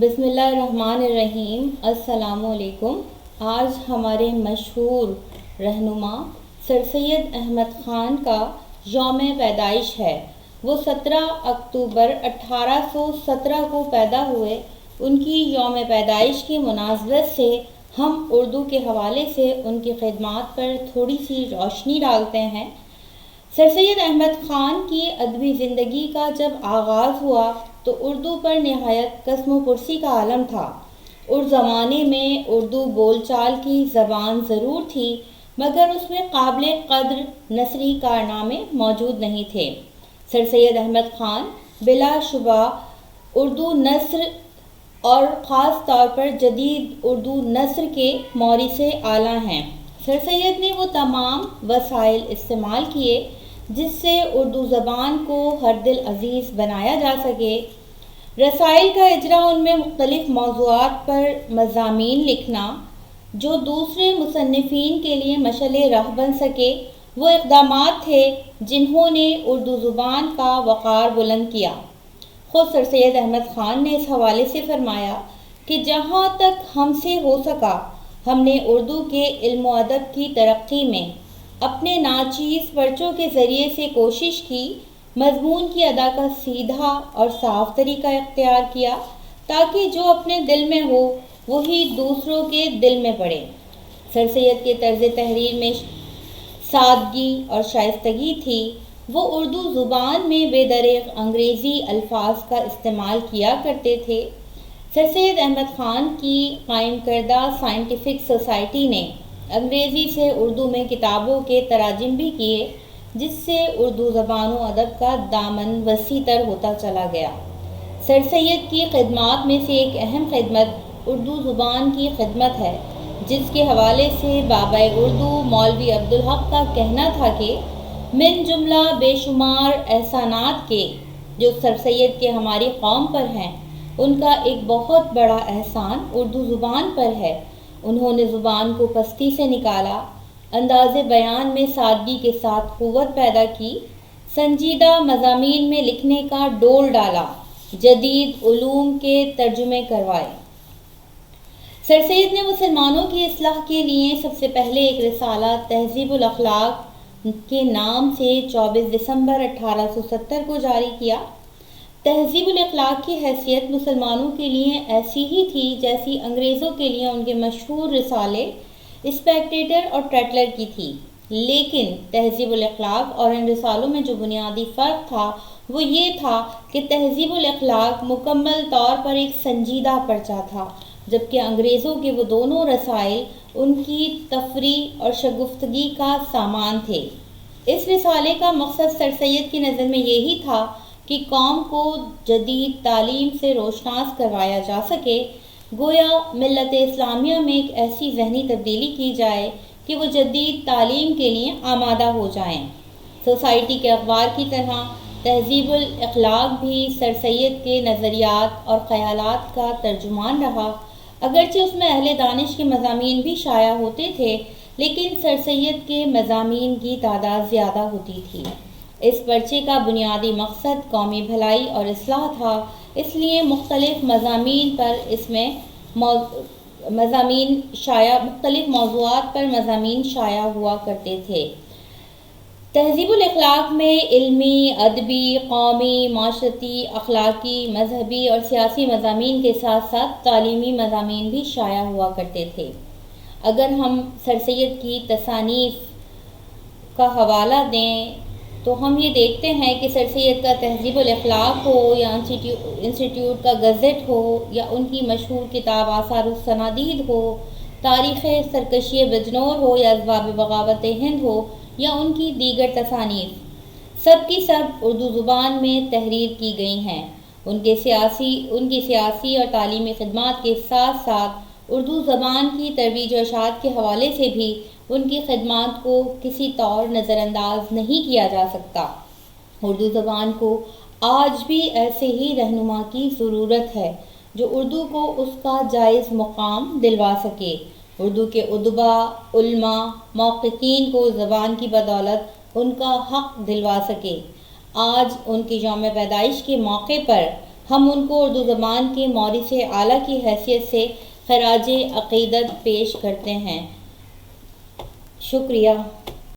बिसमीम असलकुम आज हमारे मशहूर रहनुमा सर सैद अहमद ख़ान का योम पैदाइश है। वो 17 अक्टूबर 1817 को पैदा हुए। उनकी योम पैदाइश की मुनासबत से हम उर्दू के हवाले से उनकी खदमात पर थोड़ी सी रोशनी डालते हैं। सर सैद अहमद ख़ान की अदबी ज़िंदगी का जब आगाज़ हुआ तो उर्दू पर नहायत कसम पुरसी का आलम था। उस ज़माने में उर्दू बोलचाल की ज़बान ज़रूर थी, मगर उसमें काबिल कद्र नसरी कारनामे मौजूद नहीं थे। सर सैद अहमद ख़ान बिलाशुबा उर्दू नसर और ख़ास तौर पर जदीद उर्दू नसर के मौरी से आला हैं। सर सैद ने वो तमाम वसाइल इस्तेमाल किए, जिससे उर्दू ज़बान को हर दिल अज़ीज़ बनाया जा सके। रसाइल का इजरा उनमें मुख्तलिफ़ मौजूद पर मजामी लिखना, जो दूसरे मुसनफ़िन के लिए मशल राह बन सके, वो इकदाम थे जिन्होंने उर्दू ज़ुबान का वक़ार बुलंद किया। ख़ुद सर सैद अहमद ख़ान ने इस हवाले से फरमाया कि जहाँ तक हमसे हो सका, हमने उर्दू के इल्म अदब की तरक्की में अपने नाचीज़ पर्चों के ज़रिए से कोशिश की मजमून की अदा का सीधा और साफ़ तरीका इख्तियार किया ताकि जो अपने दिल में हो, वही दूसरों के दिल में पड़े। सर सैद के तर्ज तहरीर में सादगी और शाइस्तगी थी। वो उर्दू ज़ुबान में बेदरेग अंग्रेज़ी अल्फाज का इस्तेमाल किया करते थे। सर सैद अहमद ख़ान की कायम करदा साइंटिफिक सोसाइटी ने अंग्रेज़ी से उर्दू में किताबों के तराजिम भी किए। जिससे उर्दू ज़बान अदब का दामन वसी तर होता चला गया। सर सैद की खदमात में से एक अहम खदमत उर्दू ज़ुबान की खदमत है, जिसके हवाले से बाबा उर्दू मौलवी अब्दुल हक का कहना था कि, मिन जुमला बेशुमार एहसानात के, जो सर सैद के हमारी कौम पर हैं, उनका एक बहुत बड़ा एहसान उर्दू ज़ुबान पर है। उन्होंने ज़ुबान को पस्ती से निकाला अंदाज बयान में सादगी के साथ क़वत पैदा की। संजीदा मजामी में लिखने का डोल डाला। जदीद ूम के तर्जुमे करवाए। सर सैद ने मुसलमानों की असलाह के लिए सबसे पहले एक रसाला तहजीबुल अखलाक के नाम से 24 दिसंबर 1870 को जारी किया। तहजीबुल अखलाक की हैसियत मुसलमानों के लिए ऐसी ही थी जैसी अंग्रेज़ों के लिए उनके मशहूर रिसाले स्पेक्टेटर और ट्रेटलर की थी। लेकिन तहजीबुल अखलाक और इन रिसालों में जो बुनियादी फ़र्क था, वो ये था कि तहजीबुल अखलाक मुकम्मल तौर पर एक संजीदा पर्चा था, जबकि अंग्रेज़ों के वो दोनों रसाइल उनकी तफरी और शगुफ्तगी का सामान थे। इस रिसाले का मकसद सर सैद की नज़र में यही था कि कौम को जदीद तालीम से रोशनास करवाया जा सके गोया मिलत इस्लामिया में एक ऐसी जहनी तब्दीली की जाए कि वो जदीद तालीम के लिए आमादा हो जाएँ। सोसाइटी के अखबार की तरह, तहजीबुल अखलाक भी सर सैद के नज़रियात और ख़याल का तर्जुमान रहा अगरचे उसमें अहल दानिश के मजामी भी शाया होते थे, लेकिन सर सैद के मजामी की तादाद ज़्यादा होती थी इस पर्चे का बुनियादी मकसद कौमी भलाई और असलाह था, इसलिए मुख्तलिफ़ मजामी पर इसमें मजामी शाया, मुख्तलिफ़ मौजूद पर मजामी शाया हुआ करते थे। तहजीबुल अखलाक में इल्मी, अदबी, कौमी, माशरती, अखलाकी, मजहबी और सियासी मजामी के साथ साथ तालीमी मजामी भी शाया हुआ करते थे। अगर हम सर सैद की तसानीफ़ का हवाला दें तो हम ये देखते हैं कि सर सैद का तहजीब अखलाक हो या इंस्टीट्यूट का गज़ट हो या उनकी मशहूर किताब आसार सनादीद हो, तारीख़ सरकशी बजनौर हो या जवाब बगावत हिंद हो या उनकी दीगर तसानीफ। सब की सब उर्दू ज़ुबान में तहरीर की गई हैं। उनके सियासी, उनकी सियासी और तालीमी खदमात के साथ साथ उर्दू ज़बान की तरवीज अशात के हवाले से भी उनकी खदमात को किसी तौर नज़रअंदाज नहीं किया जा सकता। उर्दू ज़बान को आज भी ऐसे ही रहनुमा की ज़रूरत है, जो उर्दू को उसका जायज़ मुकाम दिलवा सके। उर्दू के उदबा उल्मा मौक़ीन को ज़बान की बदौलत उनका हक़ दिलवा सके। आज उनकी योम पैदाइश के मौके पर हम उनको उर्दू ज़बान के मौरी से आला की हैसियत से खराज अक़ीदत पेश करते हैं। शुक्रिया।